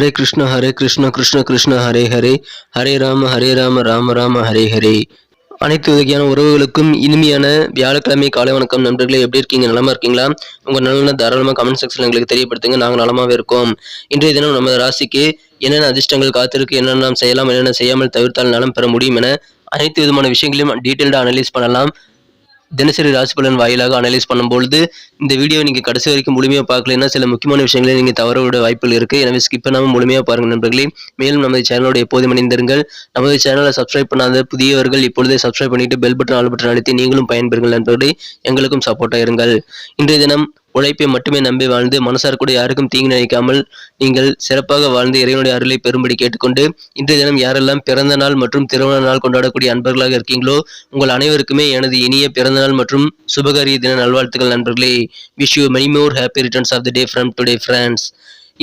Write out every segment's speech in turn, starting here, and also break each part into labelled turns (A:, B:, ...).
A: ஹரே கிருஷ்ண ஹரே கிருஷ்ண கிருஷ்ண கிருஷ்ண ஹரே ஹரே ஹரே ராம ஹரே ராம ராம ராம ஹரே ஹரே அனைத்து வகையான உறவுகளுக்கும் இனிமையான வியாழக்கிழமை காலை வணக்கம் நண்பர்களே எப்படி இருக்கீங்க? நலமா இருக்கீங்களா? உங்க நலனை தாராளமாக கமெண்ட் செக்ஷன் எங்களுக்கு தெரியப்படுத்துங்க. நாங்கள் நலமாவே இருக்கோம். இன்றைய தினம் நமது ராசிக்கு என்னென்ன அதிர்ஷ்டங்கள் காத்திருக்கு என்னென்ன நாம் செய்யலாம் என்னென்ன செய்யாமல் தவிர்த்தால் நலம் பெற முடியும் என அனைத்து விதமான விஷயங்களையும் டீட்டெயில்டாக அனலைஸ் பண்ணலாம். தினசரி ராசி பலன் வாயிலாக அனலைஸ் பண்ணும்பொழுது இந்த வீடியோ நீங்கள் கடைசி வரைக்கும் முழுமையாக பார்க்கலைன்னா சில முக்கியமான விஷயங்களை நீங்கள் தவறவிட வாய்ப்புகள் இருக்குது எனவே ஸ்கிப் பண்ணாமல் முழுமையாக பாருங்கள் நண்பர்களே. மேலும் நமது சேனலோட எப்போதும் இணைந்திருங்கள். நமது சேனலை சப்ஸ்கிரைப் பண்ணாத புதியவர்கள் இப்பொழுதே சப்ஸ்கிரைப் பண்ணிட்டு பெல் பட்டன் ஆல் பட்டன் அழுத்தி நீங்களும் பயன்பெறுங்கள் நண்பர்களே. எங்களுக்கும் சப்போர்ட்டாக இருங்கள். இன்றைய தினம் உழைப்பை மட்டுமே நம்பி வாழ்ந்து மனசார் கூட யாருக்கும் தீங்கு நினைக்காமல் நீங்கள் சிறப்பாக வாழ்ந்து இறைவனுடைய அருளை பெறும்படி கேட்டுக்கொண்டு இன்றைய தினம் யாரெல்லாம் பிறந்த நாள் மற்றும் திருமண நாள் கொண்டாடக்கூடிய அன்பர்களாக இருக்கீங்களோ உங்கள் அனைவருக்குமே எனது இனிய பிறந்த நாள் மற்றும் சுபகாரிய தின நல்வாழ்த்துக்கள் நண்பர்களே. Wish you many more happy returns of the day from today friends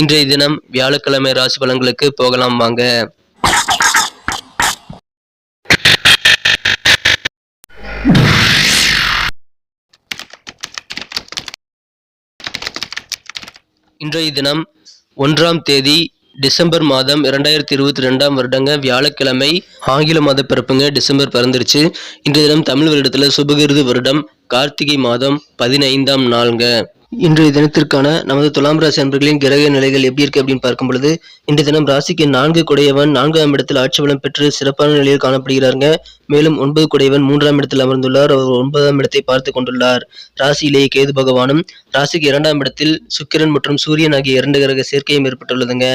A: இன்றைய தினம் வியாழக்கிழமை ராசி பலன்களுக்கு போகலாம் வாங்க. இன்றைய தினம் ஒன்றாம் தேதி டிசம்பர் மாதம் இரண்டாயிரத்தி இருபத்தி ரெண்டாம் வருடங்க வியாழக்கிழமை ஆங்கில மாத பிறப்புங்க டிசம்பர் பிறந்துருச்சு. இன்றைய தினம் தமிழ் வருடத்தில் சுபகிருது வருடம் கார்த்திகை மாதம் பதினைந்தாம் நாளுங்க. இன்றைய தினத்திற்கான நமது துலாம் ராசி அன்பர்களின் கிரக நிலைகள் எப்படி இருக்கு அப்படின்னு பார்க்கும் பொழுது இன்றைய தினம் ராசிக்கு நான்கு குடையவன் நான்காம் இடத்தில் ஆட்சி பலம் பெற்று சிறப்பான நிலையில் காணப்படுகிறாருங்க. மேலும் ஒன்பது குடையவன் மூன்றாம் இடத்தில் அமர்ந்துள்ளார். அவர் ஒன்பதாம் இடத்தை பார்த்து கொண்டுள்ளார். ராசியிலேயே கேது பகவானும் ராசிக்கு இரண்டாம் இடத்தில் சுக்கிரன் மற்றும் சூரியன் ஆகிய இரண்டு கிரக சேர்க்கையும் ஏற்பட்டுள்ளதுங்க.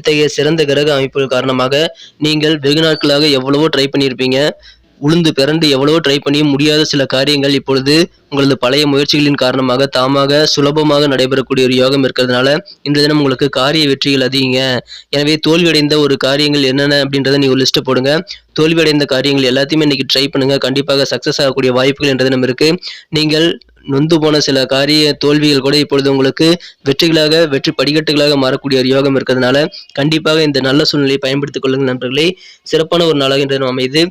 A: இத்தகைய சிறந்த கிரக அமைப்புகள் காரணமாக நீங்கள் வெகு நாட்களாக எவ்வளவோ ட்ரை பண்ணியிருப்பீங்க. உளுந்து பிறண்டு எவ்வளவோ ட்ரை பண்ணியும் முடியாத சில காரியங்கள் இப்பொழுது உங்களது பழைய முயற்சிகளின் காரணமாக தாமாக சுலபமாக நடைபெறக்கூடிய ஒரு யோகம் இருக்கிறதுனால இந்த தினம் உங்களுக்கு காரிய வெற்றிகள் அதிகங்க. எனவே தோல்வியடைந்த ஒரு காரியங்கள் என்னென்ன அப்படின்றத நீங்கள் ஒரு லிஸ்ட்டை போடுங்க. தோல்வியடைந்த காரியங்கள் எல்லாத்தையுமே இன்னைக்கு ட்ரை பண்ணுங்க. கண்டிப்பாக சக்சஸ் ஆகக்கூடிய வாய்ப்புகள் என்ற தினம் இருக்கு. நீங்கள் நொந்து போன சில காரிய தோல்விகள் கூட இப்பொழுது உங்களுக்கு வெற்றிகளாக வெற்றி படிக்கட்டுகளாக மாறக்கூடிய ஒரு யோகம் இருக்கிறதுனால கண்டிப்பாக இந்த நல்ல சூழ்நிலையை பயன்படுத்திக் கொள்ளுங்கள் நண்பர்களே. சிறப்பான ஒரு நாளாக இன்று அமைது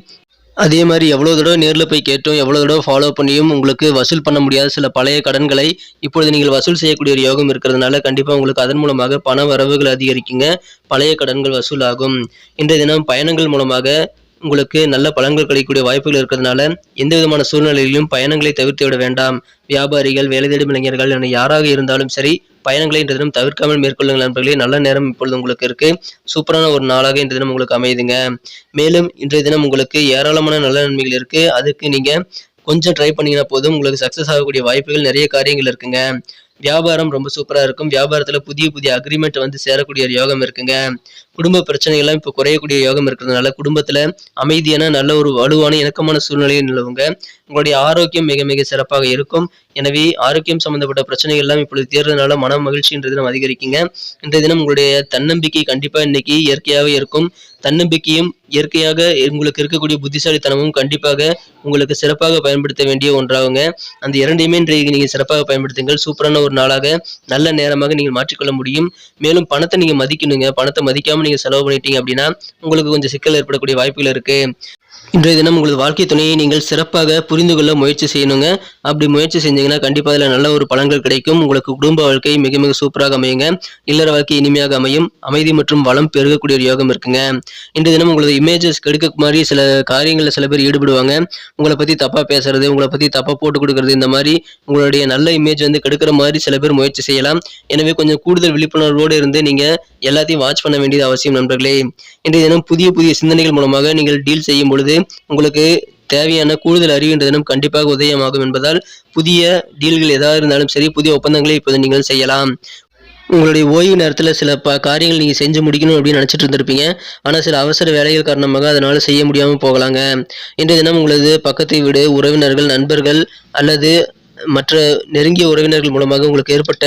A: அதே மாதிரி எவ்வளோ தடவை நேரில் போய் கேட்டோம் எவ்வளோ தடவை ஃபாலோ பண்ணியும் உங்களுக்கு வசூல் பண்ண முடியாத சில பழைய கடன்களை இப்பொழுது நீங்கள் வசூல் செய்யக்கூடிய ஒரு யோகம் இருக்கிறதுனால கண்டிப்பாக உங்களுக்கு அதன் மூலமாக பண வரவுகள் அதிகரிக்குங்க பழைய கடன்கள் வசூலாகும். இன்றைய தினம் பயணங்கள் மூலமாக உங்களுக்கு நல்ல பலன்கள் கிடைக்கக்கூடிய வாய்ப்புகள் இருக்கிறதுனால எந்த விதமான சூழ்நிலையிலும் பயணங்களை தவிர்த்து விட வேண்டாம். வியாபாரிகள் வேலை தேடும் இளைஞர்கள் என யாராக இருந்தாலும் சரி பயணங்களை இன்று தினம் தவிர்க்காமல் மேற்கொள்ளுங்கள் நண்பர்களே. நல்ல நேரம் இப்பொழுது உங்களுக்கு இருக்கு. சூப்பரான ஒரு நாளாக இன்று தினம் உங்களுக்கு அமையுதுங்க. மேலும் இன்றைய தினம் உங்களுக்கு ஏராளமான நல்ல நன்மைகள் இருக்கு. அதுக்கு நீங்க கொஞ்சம் ட்ரை பண்ணீங்கன்னா போதும். உங்களுக்கு சக்சஸ் ஆகக்கூடிய வாய்ப்புகள் நிறைய காரியங்கள் இருக்குங்க. வியாபாரம் ரொம்ப சூப்பராக இருக்கும். வியாபாரத்தில் புதிய புதிய அக்ரிமெண்ட் வந்து சேரக்கூடிய ஒரு யோகம் இருக்குங்க. குடும்ப பிரச்சனைகள்லாம் இப்போ குறையக்கூடிய யோகம் இருக்கிறதுனால குடும்பத்தில் அமைதியான நல்ல ஒரு வலுவான இணக்கமான சூழ்நிலையை நிலவுங்க. உங்களுடைய ஆரோக்கியம் மிக மிக சிறப்பாக இருக்கும். எனவே ஆரோக்கியம் சம்பந்தப்பட்ட பிரச்சனைகள் எல்லாம் இப்பொழுது தேர்றதுனால மன மகிழ்ச்சின்றது நம்ம அதிகரிக்குங்க. இன்றைய தினம் உங்களுடைய தன்னம்பிக்கை கண்டிப்பாக இன்னைக்கு இயற்கையாகவே இருக்கும். தன்னம்பிக்கையும் இயற்கையாக உங்களுக்கு இருக்கக்கூடிய புத்திசாலித்தனமும் கண்டிப்பாக உங்களுக்கு சிறப்பாக பயன்படுத்த வேண்டிய ஒன்றாகுங்க. அந்த இரண்டையுமே இன்றைக்கு நீங்கள் சிறப்பாக பயன்படுத்துங்கள். சூப்பரான ஒரு நாளாக நல்ல நேரமாக நீங்கள் மாற்றிக்கொள்ள முடியும். மேலும் பணத்தை நீங்க மதிக்கணுங்க. பணத்தை மதிக்காம நீங்க செலவு பண்ணிட்டீங்க அப்படின்னா உங்களுக்கு கொஞ்சம் சிக்கல் ஏற்படக்கூடிய வாய்ப்புகள் இருக்கு. இன்றைய தினம் உங்களது வாழ்க்கை துணையை நீங்கள் சிறப்பாக புரிந்து கொள்ள முயற்சி செய்யணுங்க. அப்படி முயற்சி செஞ்சீங்கன்னா கண்டிப்பாக அதில் நல்ல ஒரு பலன்கள் கிடைக்கும். உங்களுக்கு குடும்ப வாழ்க்கை மிக மிக சூப்பராக அமையுங்க. இல்லற வாழ்க்கை இனிமையாக அமையும். அமைதி மற்றும் வளம் பெருகக்கூடிய ஒரு யோகம் இருக்குங்க. இன்றைய தினம் உங்களது இமேஜஸ் கெடுக்க மாதிரி சில காரியங்களில் சில பேர் ஈடுபடுவாங்க. உங்களை பற்றி தப்பாக பேசுறது உங்களை பற்றி தப்பாக போட்டு கொடுக்கறது இந்த மாதிரி உங்களுடைய நல்ல இமேஜ் வந்து கெடுக்கிற மாதிரி சில பேர் முயற்சி செய்யலாம். எனவே கொஞ்சம் கூடுதல் விழிப்புணர்வோடு இருந்து நீங்கள் எல்லாத்தையும் வாட்ச் பண்ண வேண்டியது அவசியம் நண்பர்களே. இன்றைய தினம் புதிய புதிய சிந்தனைகள் மூலமாக நீங்கள் டீல் செய்யும் பொழுது உங்களுக்கு தேவையான கூடுதல் அறிவு என்ற தினம் கண்டிப்பாக உதயமாகும் என்பதால் புதிய டீல்கள் எதாக இருந்தாலும் சரி புதிய ஒப்பந்தங்களை இப்போது நீங்கள் செய்யலாம். உங்களுடைய ஓய்வு நேரத்தில் சில ப காரியங்கள் நீங்கள் செஞ்சு முடிக்கணும் அப்படின்னு நினச்சிட்டு இருந்திருப்பீங்க. ஆனால் சில அவசர வேலைகள் காரணமாக அதனால் செய்ய முடியாமல் போகலாங்க. இன்றைய தினம் உங்களது பக்கத்து வீடு உறவினர்கள் நண்பர்கள் அல்லது மற்ற நெருங்கிய உறவினர்கள் மூலமாக உங்களுக்கு ஏற்பட்ட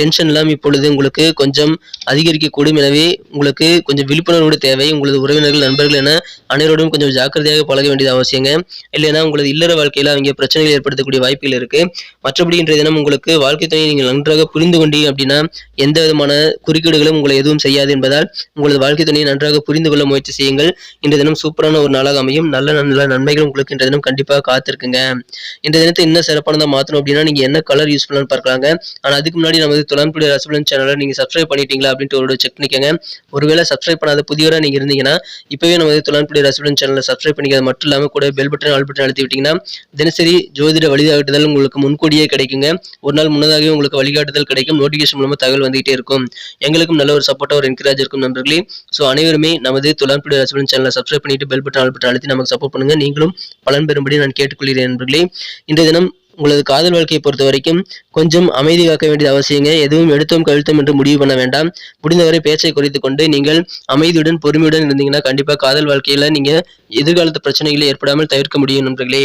A: டென்ஷன் எல்லாம் இப்பொழுது உங்களுக்கு கொஞ்சம் அதிகரிக்கக்கூடும். எனவே உங்களுக்கு கொஞ்சம் விழிப்புணர்வோடு தேவை. உங்களது உறவினர்கள் நண்பர்கள் என அனைவரோடும் கொஞ்சம் ஜாக்கிரதையாக பழக வேண்டியது அவசியங்க. இல்லைன்னா உங்களது இல்லற வாழ்க்கையில் அவங்க பிரச்சனைகள் ஏற்படுத்தக்கூடிய வாய்ப்புகள் இருக்கு. மற்றபடி இன்றைய தினம் உங்களுக்கு வாழ்க்கை துணையை நீங்கள் நன்றாக புரிந்து கொண்டீங்க அப்படின்னா எந்த விதமான குறுக்கீடுகளும் உங்களை எதுவும் செய்யாது என்பதால் உங்களது வாழ்க்கை துணையை நன்றாக புரிந்து கொள்ள முயற்சி செய்யுங்கள். இன்றைய தினம் சூப்பரான ஒரு நாளாக அமையும். நல்ல நல்ல நன்மைகள் உங்களுக்கு இன்றைய தினம் கண்டிப்பாக காத்திருக்குங்க. இந்த தினத்தை இன்னும் சிறப்பானதாக மாற்றணும் அப்படின்னா நீங்க என்ன கலர் யூஸ் பண்ணலாம்னு பார்க்கலாங்க. ஆனால் அதுக்கு முன்னாடி நமது துளம்புடி ரசபலன் சேனலை நீங்கள் சப்ஸ்கிரைப் பண்ணிட்டீங்களா அப்படின்ட்டு ஒரு செக் பண்ணிக்கோங்க. ஒருவேளை சப்ஸ்கிரைப் பண்ணாத புதியவராக நீங்கள் இருந்தீங்கன்னா இப்போவே நமது துலான்புடி ரசபலன் சேனலை சப்ஸ்கிரைப் பண்ணிக்கிறது மட்டும் இல்லாமல் கூட பெல் பட்டன் ஆல் பட்டன் அழுத்தி விட்டிங்கன்னா தினசரி ஜோதிட வழிகாட்டுதல் உங்களுக்கு முன்கூடியே கிடைக்குங்க. ஒரு நாள் முன்னதாகவே உங்களுக்கு வழிகாட்டுதல் கிடைக்கும். நோட்டிஃபிகேஷன் மூலமாக தகவல் வந்துகிட்டே இருக்கும். எங்களுக்கும் நல்ல ஒரு சப்போர்ட்டாக ஒரு என்கரேஜ் இருக்கும் நண்பர்களே. ஸோ அனைவருமே நமது துலான்புடி ரசபலன் சேனலை சப்ஸ்கிரைப் பண்ணிட்டு பெல் பட்டன் ஆல் பட்டன் அழுத்தி நமக்கு சப்போர்ட் பண்ணுங்கள் நீங்களும் பலன் பெறும்படி நான் கேட்டுக்கொள்கிறேன் நண்பர்களே. இன்றைய தினம் உங்களது காதல் வாழ்க்கையை பொறுத்த வரைக்கும் கொஞ்சம் அமைதி காக்க வேண்டியது அவசியங்க. எதுவும் எடுத்தோம் கழுத்தோம் என்று முடிவு பண்ண வேண்டாம். முடிந்தவரை பேச்சை குறைத்து கொண்டு நீங்கள் அமைதியுடன் பொறுமையுடன் இருந்தீங்கன்னா கண்டிப்பாக காதல் வாழ்க்கையில நீங்க எதிர்காலத்து பிரச்சனைகளை ஏற்படாமல் தவிர்க்க முடியும் நண்பர்களே.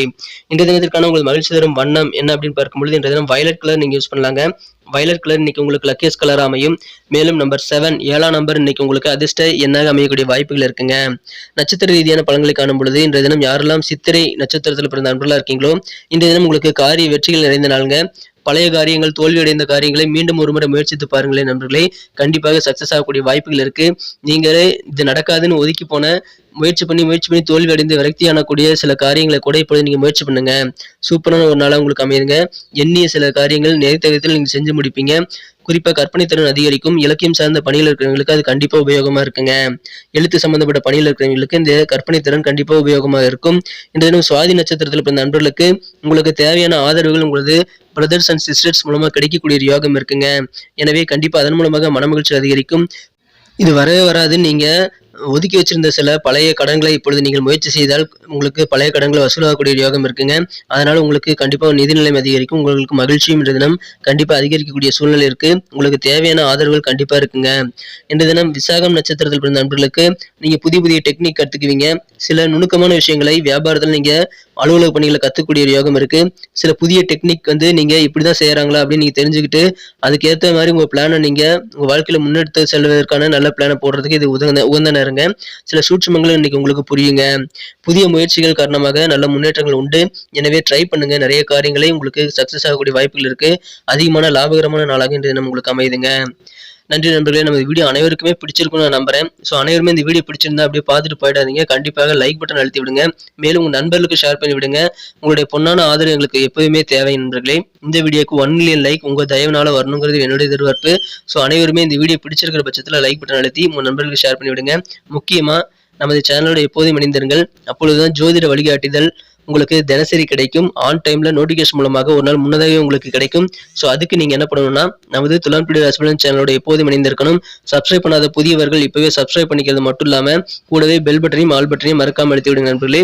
A: இன்றைய தினத்திற்கான உங்கள் மகிழ்ச்சி தரும் வண்ணம் என்ன அப்படின்னு பார்க்கும்பொழுது இன்றைய தினம் வயலட் கலர் நீங்க யூஸ் பண்ணலாங்க. வயலட் கலர் இன்னைக்கு உங்களுக்கு லக்கியஸ் கலர் அமையும். மேலும் நம்பர் செவன் ஏழாம் நம்பர் இன்னைக்கு உங்களுக்கு அதிர்ஷ்ட எண்ணாக அமையக்கூடிய வாய்ப்புகள் இருக்குங்க. நட்சத்திர ரீதியான பலன்களை காணும் பொழுது இன்றைய தினம் யாரெல்லாம் சித்திரை நட்சத்திரத்தில் பிறந்த நண்பர்களாக இருக்கீங்களோ இன்றைய தினம் உங்களுக்கு காரிய வெற்றிகள் நிறைந்த நாளுங்க. பழைய காரியங்கள் தோல்வியடைந்த காரியங்களை மீண்டும் ஒரு முறை முயற்சித்து பாருங்களேன் நண்பர்களே. கண்டிப்பாக சக்சஸ் ஆகக்கூடிய வாய்ப்புகள் இருக்கு. நீங்களே இது நடக்காதுன்னு ஒதுக்கி போன முயற்சி பண்ணி முயற்சி பண்ணி தோல்வி அடைந்து விரக்தி ஆனக்கூடிய சில காரியங்களை கூட இப்பொழுது நீங்க முயற்சி பண்ணுங்க. சூப்பரான ஒரு நாளாக உங்களுக்கு அமையுங்க. எண்ணிய சில காரியங்கள் நேர்த்தகத்தில் நீங்க செஞ்சு முடிப்பீங்க. குறிப்பா கற்பனைத்திறன் அதிகரிக்கும் இலக்கியம் சார்ந்த பணியில் இருக்கிறவங்களுக்கு அது கண்டிப்பாக உபயோகமா இருக்குங்க. எழுத்து சம்பந்தப்பட்ட பணியில் இருக்கிறவங்களுக்கு இந்த கற்பனைத்திறன் கண்டிப்பாக உபயோகமாக இருக்கும். இந்த தினம் சுவாதி நட்சத்திரத்தில் பிறந்த நண்பர்களுக்கு உங்களுக்கு தேவையான ஆதரவுகள் உங்களது பிரதர்ஸ் அண்ட் சிஸ்டர்ஸ் மூலமா கிடைக்கக்கூடிய ஒரு யோகம் இருக்குங்க. எனவே கண்டிப்பா அதன் மூலமாக மனமகிழ்ச்சி அதிகரிக்கும். இது வரவே வராது நீங்க ஒதுக்கி வச்சிருந்த சில பழைய கடன்களை இப்பொழுது நீங்கள் முயற்சி செய்தால் உங்களுக்கு பழைய கடன்களை வசூலாகக்கூடிய யோகம் இருக்குங்க. அதனால உங்களுக்கு கண்டிப்பாக நிதி நிலைமை அதிகரிக்கும். உங்களுக்கு மகிழ்ச்சியும் இன்று தினம் கண்டிப்பாக அதிகரிக்கக்கூடிய சூழ்நிலை இருக்கு. உங்களுக்கு தேவையான ஆதரவுகள் கண்டிப்பாக இருக்குங்க. இன்று தினம் விசாகம் நட்சத்திரத்தில் பிறந்த நண்பர்களுக்கு நீங்கள் புதிய புதிய டெக்னிக் கற்றுக்குவீங்க சில நுணுக்கமான விஷயங்களை வியாபாரத்தில் நீங்கள் அலுவலக பணிகளை கற்றுக்கூடிய ஒரு யோகம் இருக்கு. சில புதிய டெக்னிக் வந்து நீங்கள் இப்படி தான் செய்கிறாங்களா அப்படின்னு நீங்கள் தெரிஞ்சுக்கிட்டு அதுக்கேற்ற மாதிரி உங்கள் பிளானை நீங்கள் உங்கள் வாழ்க்கையில் முன்னெடுத்து செல்வதற்கான நல்ல பிளானை போடுறதுக்கு இது உதந்த உகந்த நேரங்க சில சூட்சமங்களும் இன்னைக்கு உங்களுக்கு புரியுங்க. புதிய முயற்சிகள் காரணமாக நல்ல முன்னேற்றங்கள் உண்டு. எனவே ட்ரை பண்ணுங்க. நிறைய காரியங்களை உங்களுக்கு சக்சஸ் ஆகக்கூடிய வாய்ப்புகள் இருக்கு. அதிகமான லாபகரமான நாளாக இன்றைய தினம் உங்களுக்கு அமையுதுங்க. நன்றி நண்பர்களே நம்ம வீடியோ அனைவருக்குமே பிடிச்சிருக்கும்னு நான் நம்புறேன். ஸோ அனைவருமே இந்த வீடியோ பிடிச்சிருந்தா அப்படியே பார்த்துட்டு போயிடாதீங்க. கண்டிப்பாக லைக் பட்டன் அழுத்தி விடுங்க. மேலும் உங்கள் நண்பர்களுக்கு ஷேர் பண்ணி விடுங்க. உங்களுடைய பொன்னான ஆதரவு எங்களுக்கு எப்போதுமே தேவை நண்பர்களே. இந்த வீடியோக்கு ஒன் மில்லியன் லைக் உங்கள் தயவுனால வரணுங்கிறது என்னுடைய எதிர்பார்ப்பு. ஸோ அனைவருமே இந்த வீடியோ பிடிச்சிருக்கிற பட்சத்தில் லைக் பட்டன் அழுத்தி உங்கள் நண்பர்களுக்கு ஷேர் பண்ணி விடுங்க. முக்கியமாக நமது சேனலோட எப்போதும் இணைந்திருங்கள். அப்பொழுதுதான் ஜோதிட வழிகாட்டுதல் உங்களுக்கு தினசரி கிடைக்கும். ஆன் டைம்ல நோட்டிஃபிகேஷன் மூலமாக ஒரு நாள் முன்னதாகவே உங்களுக்கு கிடைக்கும். ஸோ அதுக்கு நீங்க என்ன பண்ணணும்னா நமது துலான்புடி ராசிபலன் சேனலோட எப்போதும் இணைந்திருக்கணும். சப்ஸ்கிரைப் பண்ணாத புதியவர்கள் இப்பவே சப்ஸ்கிரைப் பண்ணிக்கிறது மட்டும் இல்லாம கூடவே பெல் பட்டனையும் ஆல் பட்டனையும் மறக்காம அழுத்தி விடுங்க நண்பர்களே.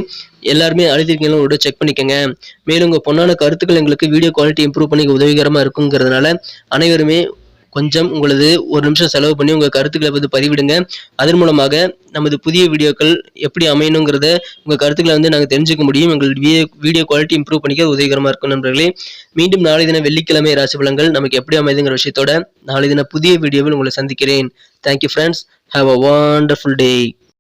A: எல்லாருமே அழுத்திருக்கீங்களோ செக் பண்ணிக்கோங்க. மேலும் உங்க பொண்ணான கருத்துக்கள் எங்களுக்கு வீடியோ குவாலிட்டி இம்ப்ரூவ் பண்ணி உதவிகரமா இருக்குங்கிறதுனால அனைவருமே கொஞ்சம் உங்களது ஒரு நிமிஷம் செலவு பண்ணி உங்கள் கருத்துக்களை வந்து பதிவிடுங்க. அதன் மூலமாக நமது புதிய வீடியோக்கள் எப்படி அமையணுங்கிறத உங்கள் கருத்துக்களை வந்து நாங்கள் தெரிஞ்சுக்க முடியும். எங்கள் வீடியோ வீடியோ குவாலிட்டி இம்ப்ரூவ் பண்ணிக்க உதவிகரமாக இருக்கும் நண்பர்களே. மீண்டும் நாளை தின வெள்ளிக்கிழமை ராசி பலன்கள் நமக்கு எப்படி அமைதுங்கிற விஷயத்தோட நாளை தின புதிய வீடியோவில் உங்களை சந்திக்கிறேன். Thank you friends have a wonderful day